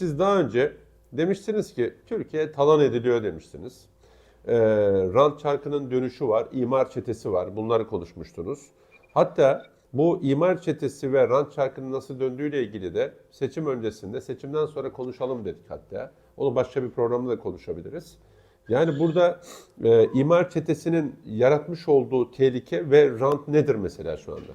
siz daha önce demiştiniz ki Türkiye talan ediliyor demiştiniz. Ee, rant çarkının dönüşü var, imar çetesi var. Bunları konuşmuştunuz. Hatta bu imar çetesi ve rant çarkının nasıl döndüğüyle ilgili de seçim öncesinde, seçimden sonra konuşalım dedik hatta. Onu başka bir programda da konuşabiliriz. Yani burada e, imar çetesinin yaratmış olduğu tehlike ve rant nedir mesela şu anda?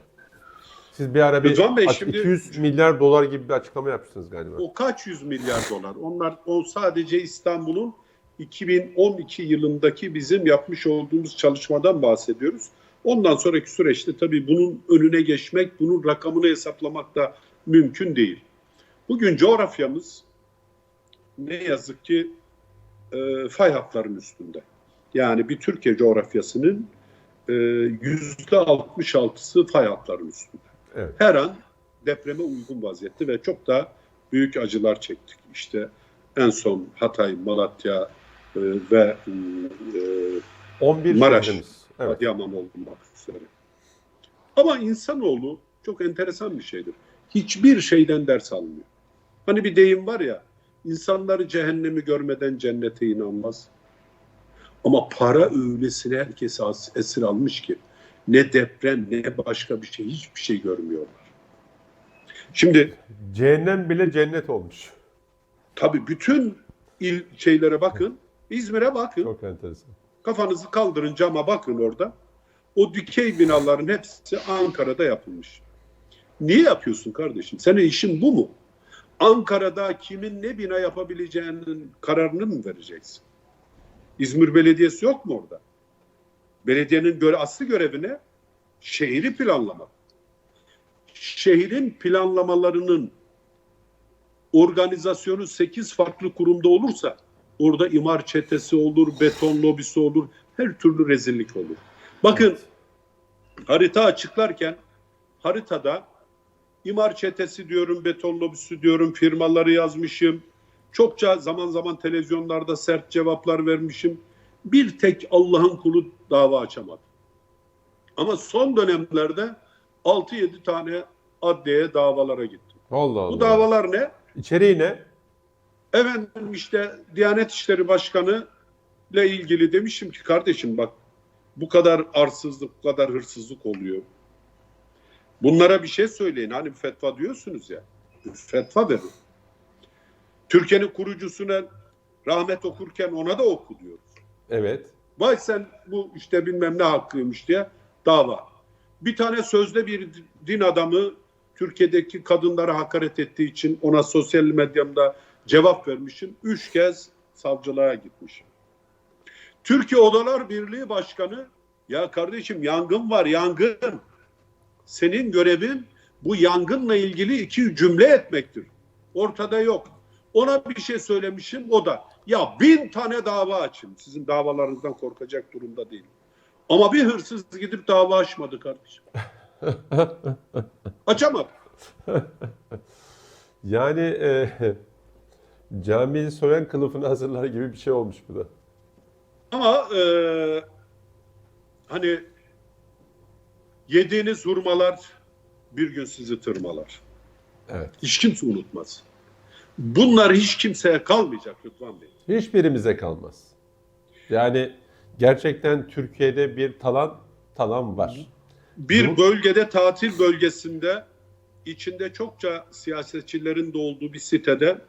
Siz bir ara bir Rıdvan Bey, aç- şimdi- 200 milyar dolar gibi bir açıklama yapmışsınız galiba. O kaç yüz milyar dolar? Onlar o sadece İstanbul'un 2012 yılındaki bizim yapmış olduğumuz çalışmadan bahsediyoruz. Ondan sonraki süreçte tabii bunun önüne geçmek, bunun rakamını hesaplamak da mümkün değil. Bugün coğrafyamız ne yazık ki e, fay hatlarının üstünde. Yani bir Türkiye coğrafyasının e, yüzde 66'sı fay hatlarının üstünde Evet. her an depreme uygun vaziyette ve çok da büyük acılar çektik. İşte en son Hatay, Malatya e, ve e, 11 Maraş. Evet. Adıyaman olmak üzere. Ama insanoğlu çok enteresan bir şeydir. Hiçbir şeyden ders almıyor. Hani bir deyim var ya, insanları cehennemi görmeden cennete inanmaz. Ama para öylesine herkesi esir almış ki ne deprem ne başka bir şey hiçbir şey görmüyorlar. Şimdi Cehennem bile cennet olmuş. tabii bütün il şeylere bakın, İzmir'e bakın. Çok enteresan. Kafanızı kaldırın cama bakın orada. O dikey binaların hepsi Ankara'da yapılmış. Niye yapıyorsun kardeşim? Senin işin bu mu? Ankara'da kimin ne bina yapabileceğinin kararını mı vereceksin? İzmir Belediyesi yok mu orada? Belediyenin göre, aslı görevi ne? Şehri planlamak. Şehrin planlamalarının organizasyonu 8 farklı kurumda olursa orada imar çetesi olur, beton lobisi olur, her türlü rezillik olur. Bakın harita açıklarken haritada imar çetesi diyorum, beton lobisi diyorum, firmaları yazmışım. Çokça zaman zaman televizyonlarda sert cevaplar vermişim. Bir tek Allah'ın kulu dava açamadı. Ama son dönemlerde 6-7 tane adliyeye davalara gittim. Allah Allah. Bu davalar ne? İçeriği ne? Efendim işte Diyanet İşleri Başkanı ile ilgili demişim ki kardeşim bak bu kadar arsızlık, bu kadar hırsızlık oluyor. Bunlara bir şey söyleyin. Hani fetva diyorsunuz ya. Fetva verin. Türkiye'nin kurucusuna rahmet okurken ona da oku diyoruz. Evet. Vay sen bu işte bilmem ne hakkıymış diye dava. Bir tane sözde bir din adamı Türkiye'deki kadınlara hakaret ettiği için ona sosyal medyamda cevap vermişim. Üç kez savcılığa gitmişim. Türkiye Odalar Birliği Başkanı ya kardeşim yangın var yangın. Senin görevin bu yangınla ilgili iki cümle etmektir. Ortada yok. Ona bir şey söylemişim o da ya bin tane dava açın. Sizin davalarınızdan korkacak durumda değilim. Ama bir hırsız gidip dava açmadı kardeşim. Açamadı. Yani e, camiyi soyan kılıfını hazırlar gibi bir şey olmuş bu da. Ama e, hani yediğiniz hurmalar bir gün sizi tırmalar. Evet. Hiç kimse unutmaz. Bunlar hiç kimseye kalmayacak Rıdvan Bey. Hiçbirimize kalmaz. Yani gerçekten Türkiye'de bir talan talan var. Bir Bu- bölgede tatil bölgesinde içinde çokça siyasetçilerin de olduğu bir sitede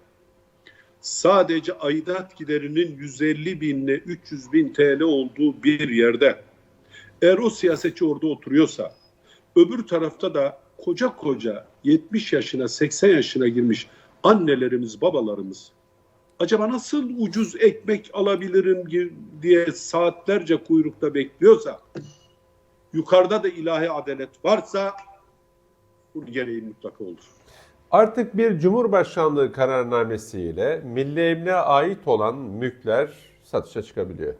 sadece aidat giderinin 150 binle 300 bin TL olduğu bir yerde eğer o siyasetçi orada oturuyorsa öbür tarafta da koca koca 70 yaşına 80 yaşına girmiş annelerimiz babalarımız acaba nasıl ucuz ekmek alabilirim diye saatlerce kuyrukta bekliyorsa yukarıda da ilahi adalet varsa bunun gereği mutlaka olur. Artık bir Cumhurbaşkanlığı kararnamesiyle milli emniğe ait olan mülkler satışa çıkabiliyor.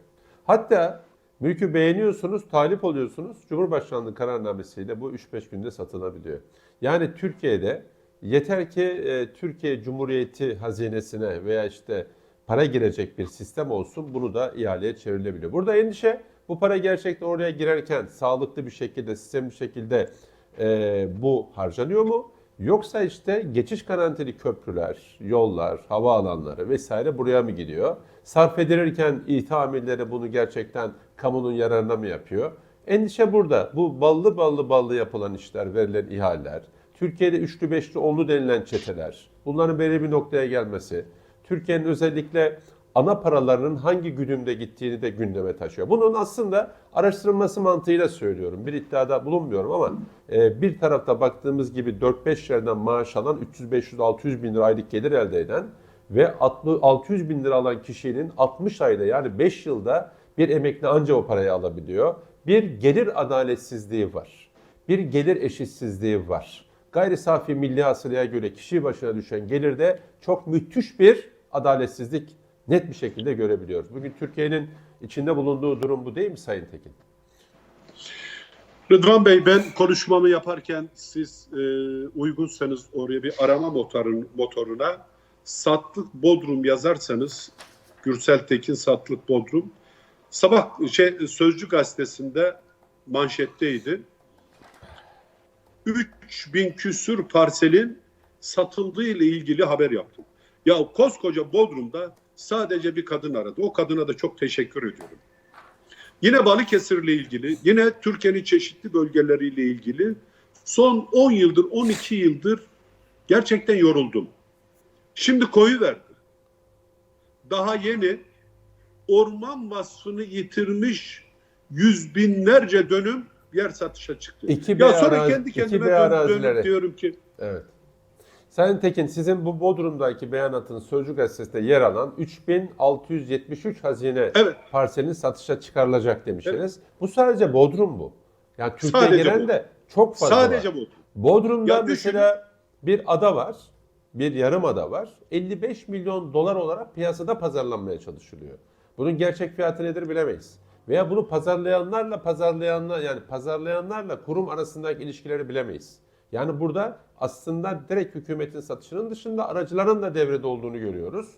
Hatta mülkü beğeniyorsunuz, talip oluyorsunuz. Cumhurbaşkanlığı kararnamesiyle bu 3-5 günde satılabiliyor. Yani Türkiye'de yeter ki e, Türkiye Cumhuriyeti hazinesine veya işte para girecek bir sistem olsun bunu da ihaleye çevrilebiliyor. Burada endişe bu para gerçekten oraya girerken sağlıklı bir şekilde, sistemli bir şekilde e, bu harcanıyor mu? Yoksa işte geçiş garantili köprüler, yollar, havaalanları vesaire buraya mı gidiyor? Sarf edilirken İHA amirleri bunu gerçekten kamunun yararına mı yapıyor? Endişe burada. Bu ballı ballı ballı yapılan işler, verilen ihaleler, Türkiye'de üçlü beşli onlu denilen çeteler, bunların belirli bir noktaya gelmesi, Türkiye'nin özellikle ana paralarının hangi güdümde gittiğini de gündeme taşıyor. Bunun aslında araştırılması mantığıyla söylüyorum. Bir iddiada bulunmuyorum ama e, bir tarafta baktığımız gibi 4-5 yerden maaş alan 300-500-600 bin lira aylık gelir elde eden ve 60 600 bin lira alan kişinin 60 ayda yani 5 yılda bir emekli anca o parayı alabiliyor. Bir gelir adaletsizliği var. Bir gelir eşitsizliği var. Gayri safi milli hasılaya göre kişi başına düşen gelirde çok müthiş bir adaletsizlik net bir şekilde görebiliyoruz. Bugün Türkiye'nin içinde bulunduğu durum bu değil mi Sayın Tekin? Rıdvan Bey ben konuşmamı yaparken siz e, uygunsanız oraya bir arama motorun, motoruna Satlık Bodrum yazarsanız Gürsel Tekin Satlık Bodrum sabah şey Sözcü gazetesinde manşetteydi. 3000 küsür parselin satıldığı ile ilgili haber yaptım. Ya koskoca Bodrum'da sadece bir kadın aradı. O kadına da çok teşekkür ediyorum. Yine Balıkesir'le ilgili, yine Türkiye'nin çeşitli bölgeleriyle ilgili son 10 yıldır, 12 yıldır gerçekten yoruldum. Şimdi koyu verdi. Daha yeni orman vasfını yitirmiş yüz binlerce dönüm yer satışa çıktı. İki ya sonra arazi- kendi kendime dönüp diyorum ki Evet. Sayın Tekin sizin bu Bodrum'daki beyanatın Sözcü Gazetesi'nde yer alan 3673 hazine Evet. parselinin satışa çıkarılacak demiştiniz. Bu sadece Bodrum bu. Yani Türkiye Sadece gelen de çok fazla sadece var. bu. Bodrum'da Ya düşünün- mesela bir ada var. Bir yarım ada var. 55 milyon dolar olarak piyasada pazarlanmaya çalışılıyor. Bunun gerçek fiyatı nedir bilemeyiz. Veya bunu pazarlayanlarla pazarlayanlar yani pazarlayanlarla kurum arasındaki ilişkileri bilemeyiz. Yani burada aslında direkt hükümetin satışının dışında aracıların da devrede olduğunu görüyoruz.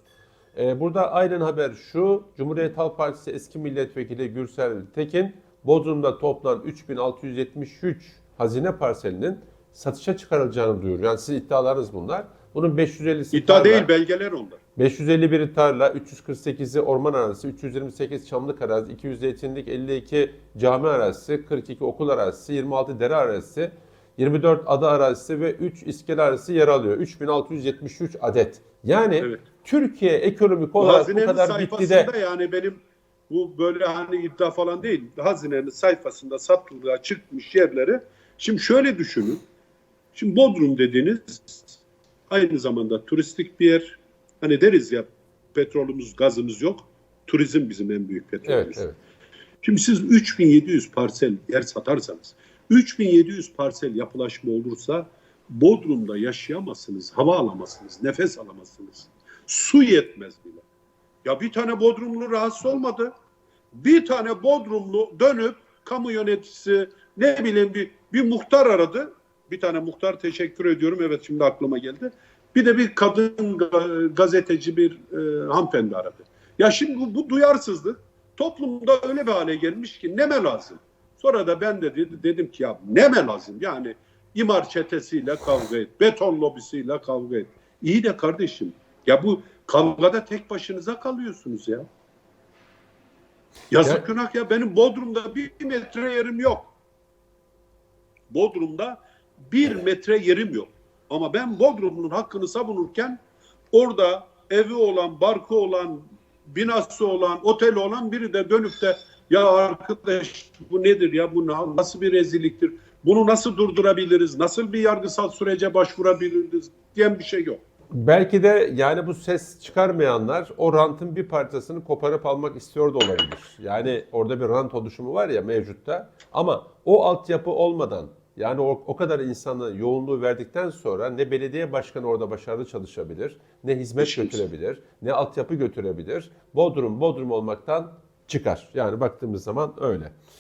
Ee, burada aynen haber şu. Cumhuriyet Halk Partisi eski milletvekili Gürsel Tekin Bodrum'da toplam 3673 hazine parselinin satışa çıkarılacağını duyuruyor. Yani sizin iddialarınız bunlar. Bunun 550'si İddia tarla, değil belgeler onlar. 551'i tarla, 348'i orman arazisi, 328 çamlık arazi, 200 zeytinlik, 52 cami arazisi, 42 okul arazisi, 26 dere arazisi, 24 ada arazisi ve 3 iskele arazisi yer alıyor. 3673 adet. Yani Evet. Türkiye ekonomik Bu olarak bu hazinenin kadar bitti de yani benim bu böyle hani iddia falan değil. Hazinenin sayfasında satılığa çıkmış yerleri. Şimdi şöyle düşünün. Şimdi Bodrum dediğiniz aynı zamanda turistik bir yer. Hani deriz ya petrolümüz, gazımız yok. Turizm bizim en büyük petrolümüz. Evet, evet. Şimdi siz 3700 parsel yer satarsanız, 3700 parsel yapılaşma olursa Bodrum'da yaşayamazsınız, hava alamazsınız, nefes alamazsınız. Su yetmez bile. Ya bir tane Bodrumlu rahatsız olmadı. Bir tane Bodrumlu dönüp kamu yöneticisi ne bileyim bir, bir muhtar aradı. Bir tane muhtar teşekkür ediyorum. Evet şimdi aklıma geldi. Bir de bir kadın ga- gazeteci bir e, hanımefendi aradı. Ya şimdi bu, bu duyarsızlık toplumda öyle bir hale gelmiş ki neme lazım. Sonra da ben de dedi, dedim ki ya neme lazım yani imar çetesiyle kavga et, beton lobisiyle kavga et. İyi de kardeşim ya bu kavgada tek başınıza kalıyorsunuz ya. Yazık Ya- günah ya benim Bodrum'da bir metre yerim yok. Bodrum'da bir metre yerim yok. Ama ben Bodrum'un hakkını savunurken orada evi olan, barkı olan, binası olan, oteli olan biri de dönüp de ya arkadaş bu nedir ya bu na- nasıl bir rezilliktir? Bunu nasıl durdurabiliriz? Nasıl bir yargısal sürece başvurabiliriz diyen bir şey yok. Belki de yani bu ses çıkarmayanlar o rantın bir parçasını koparıp almak istiyor da olabilir. Yani orada bir rant oluşumu var ya mevcutta. Ama o altyapı olmadan yani o, o kadar insanı yoğunluğu verdikten sonra ne belediye başkanı orada başarılı çalışabilir, ne hizmet Hiç götürebilir, ne altyapı götürebilir. Bodrum Bodrum olmaktan çıkar. Yani baktığımız zaman öyle.